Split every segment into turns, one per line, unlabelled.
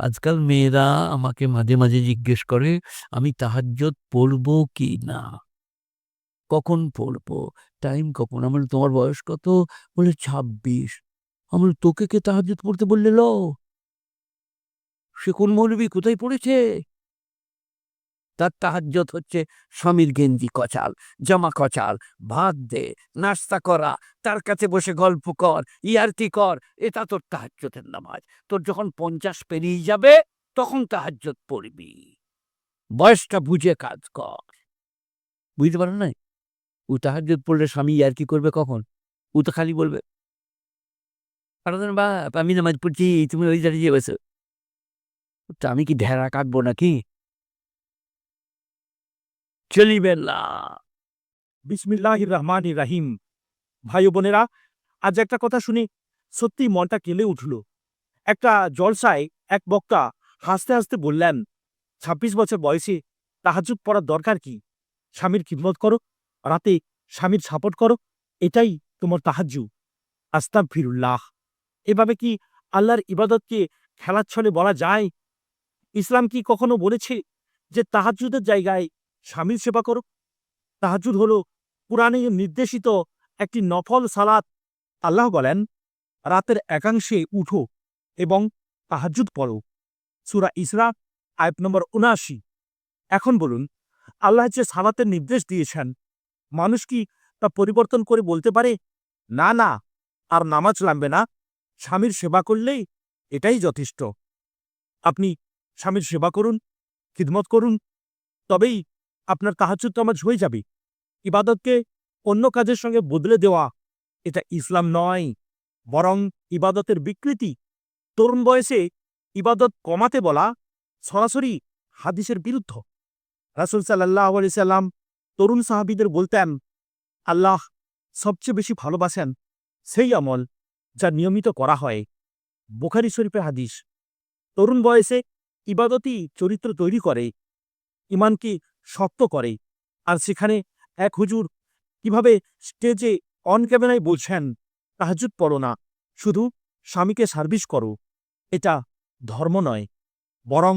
আজকাল মেয়েরা আমাকে মাঝে, মাঝে জিজ্ঞেস করে, "আমি তাহাজ্জত পড়ব কি না? কখন পড়ব টাইম কখন?" আমার "তোমার বয়স কত?" বলে, ছাব্বিশ আমার "তোকে কে তাহাজ্জত পড়তে বললে ল সে কোন মৌলবি? কোথায় পড়েছে?" তার তাহাজ্জুদ হচ্ছে স্বামীর গেঞ্জি কচাল, জামা কচাল, ভাত দে, নাস্তা করা, তার কাছে বসে গল্প কর, ইয়ার্কি কর। এটা তোর তাহাজ্জুদের নামাজ। তোর যখন ৫০ পেরিয়ে যাবে তখন তাহাজ্জুদ পড়বি। বয়সটা বুঝে কাজ কর। বুঝতে পারো নাই? ও তাহাজ্জুদ পড়লে স্বামী ইয়ার্কি করবে কখন? ও তো খালি বলবে "আরে বাপ আমি নামাজ পড়ছি, তুমি ওই যেয়ে বসো।" আমি কি ঢেড়া কাটবো নাকি? চলিবে না।
বিসমিল্লাহির রহমানির রাহিম। ভাই বোনেরা, আজ একটা কথা শুনে, সত্যি মনটা কেঁলে উঠল। একটা জলসায় এক বক্তা হাসতে হাসতে বললেন, ছাব্বিশ বছর বয়সে তাহাজুদ পড়ার দরকার কি? স্বামীর খিদমত করো, রাতে স্বামীর সাপোর্ট করো, এটাই তোমার তাহাজ্জু। আস্তাম ফিরুল্লাহ এভাবে কি আল্লাহর ইবাদতকে খেলার ছলে বলা যায়? ইসলাম কি কখনো বলেছে যে তাহাজ্জুদের জায়গায় স্বামীর সেবা করো তাহাজুদ হল কোরআনে নির্দেশিত একটি নফল সালাত। আল্লাহ বলেন, রাতের একাংশে উঠো এবং তাহাজুদ পড়ো। সুরা ইসরা, আয়াত নম্বর উনআশি। এখন বলুন, আল্লাহ যে সালাতের নির্দেশ দিয়েছেন, মানুষ কি তা পরিবর্তন করে বলতে পারে? না না, আর নামাজ লাগবে না। স্বামীর সেবা করলেই এটাই যথেষ্ট। আপনি স্বামীর সেবা করুন, খিদমত করুন, তবেই আপনার তাহাজুদ নামাজ হয়ে যাবে। ইবাদতকে অন্য কাজের সঙ্গে বদলে দেওয়া, এটা ইসলাম নয়, বরং ইবাদতের বিকৃতি। তরুণ বয়সে ইবাদত কমাতে বলা সরাসরি হাদিসের বিরুদ্ধ। রাসুল সাল্লাহ আলি সাল্লাম তরুণ সাহাবিদের বলতেন, আল্লাহ সবচেয়ে বেশি ভালোবাসেন সেই আমল যা নিয়মিত করা হয়। বোখারি শরীফে হাদিস। তরুণ বয়সে ইবাদতই চরিত্র তৈরি করে। ইমানকে শক্ত করে আর সেখানে এক হুজুর কীভাবে স্টেজে অন ক্যামেরায় বলছেন, তাহাজুদ পড়ো না, শুধু স্বামীকে সার্ভিস করো। এটা ধর্ম নয়, বরং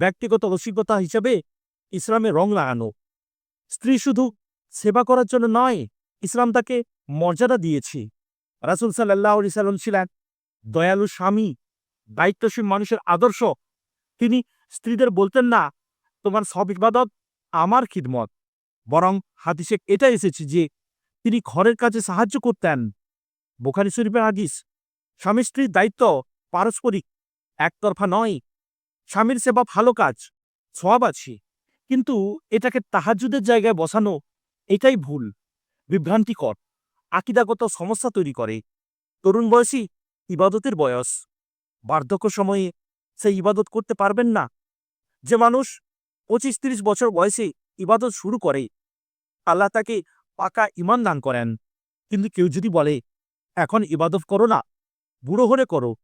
ব্যক্তিগত রসিকতা হিসেবে ইসলামে রং লাগানো। স্ত্রী শুধু সেবা করার জন্য নয়, ইসলাম তাকে মর্যাদা দিয়েছে। রাসুল সাল্লাহ সাল্লাম ছিলেন দয়ালু স্বামী, দায়িত্বশীল মানুষের আদর্শ। তিনি স্ত্রীদের বলতেন না, তোমার সব ইবাদত আমার খিদমত। বরং হাদিসে এটা এসেছে যে, তিনি ঘরের কাজে সাহায্য করতেন। বোখারি শরীফের হাদিস, স্বামী স্ত্রীর দায়িত্ব পারস্পরিক, একতরফা নয়। স্বামীর সেবা ভালো কাজ সব আছে। কিন্তু এটাকে তাহাজুদের জায়গায় বসানো, এটাই ভুল, বিভ্রান্তিকর, আকিদাগত সমস্যা তৈরি করে। তরুণ বয়সী ইবাদতের বয়স। বার্ধক্য সময়ে সে ইবাদত করতে পারবেন না। যে মানুষ পঁচিশ তিরিশ বছর বয়সে ইবাদত শুরু করে। আল্লাহ তাকে পাকা ইমান দান করেন। কিন্তু কেউ যদি বলে, এখন ইবাদত করো না, বুড়ো হলে করো,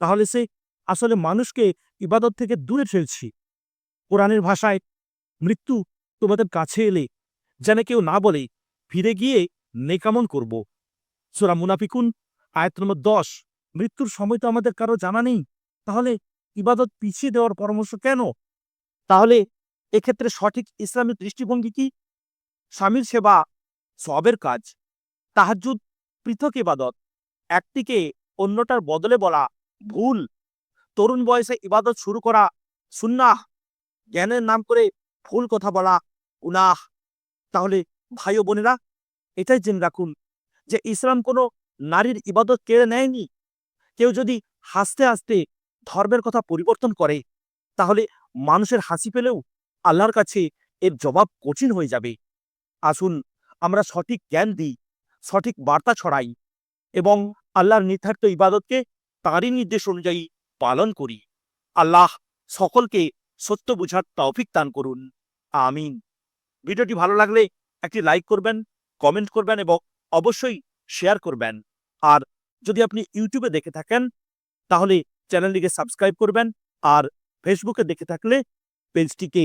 তাহলে সে আসলে মানুষকে ইবাদত থেকে দূরে ঠেলছি। কোরআনের ভাষায়, মৃত্যু তোমাদের কাছে এলে, যেন কেউ না বলে, ফিরে গিয়ে নেকামন করব। সোরা মুনাফিকুন, আয়াত নম্বর দশ, মৃত্যুর সময় তো আমাদের কারও জানা নেই, তাহলে ইবাদত পিছিয়ে দেওয়ার পরামর্শ কেন? তাহলে এক্ষেত্রে সঠিক ইসলামের দৃষ্টিভঙ্গি কি? স্বামীর সেবা, সবের কাজ তাহাজুদ পৃথক ইবাদত, একটিকে অন্যটার বদলে বলা ভুল, তরুণ বয়সে ইবাদত শুরু করা সুন্নাহ, জ্ঞানের নাম করে ভুল কথা বলা উনাহ। তাহলে ভাই ও বোনেরা, এটাই জেনে রাখুন যে ইসলাম কোনো নারীর ইবাদত কেড়ে নেয়নি। কেউ যদি হাসতে হাসতে ধর্মের কথা পরিবর্তন করে, তাহলে মানুষের হাসি পেলেও আল্লাহর কাছে এর জবাব কঠিন হয়ে যাবে। আসুন আমরা সঠিক জ্ঞান দিই, সঠিক বার্তা ছড়াই এবং আল্লাহর নির্ধারিত ইবাদতকে তাঁরই নির্দেশ অনুযায়ী পালন করি। আল্লাহ সকলকে সত্য বোঝার তৌফিক দান করুন। আমিন। ভিডিওটি ভালো লাগলে একটি লাইক করবেন, কমেন্ট করবেন এবং অবশ্যই শেয়ার করবেন। আর যদি আপনি ইউটিউবে দেখে থাকেন, তাহলে চ্যানেলটিকে সাবস্ক্রাইব করবেন আর ফেসবুকে দেখে থাকলে পেজটিকে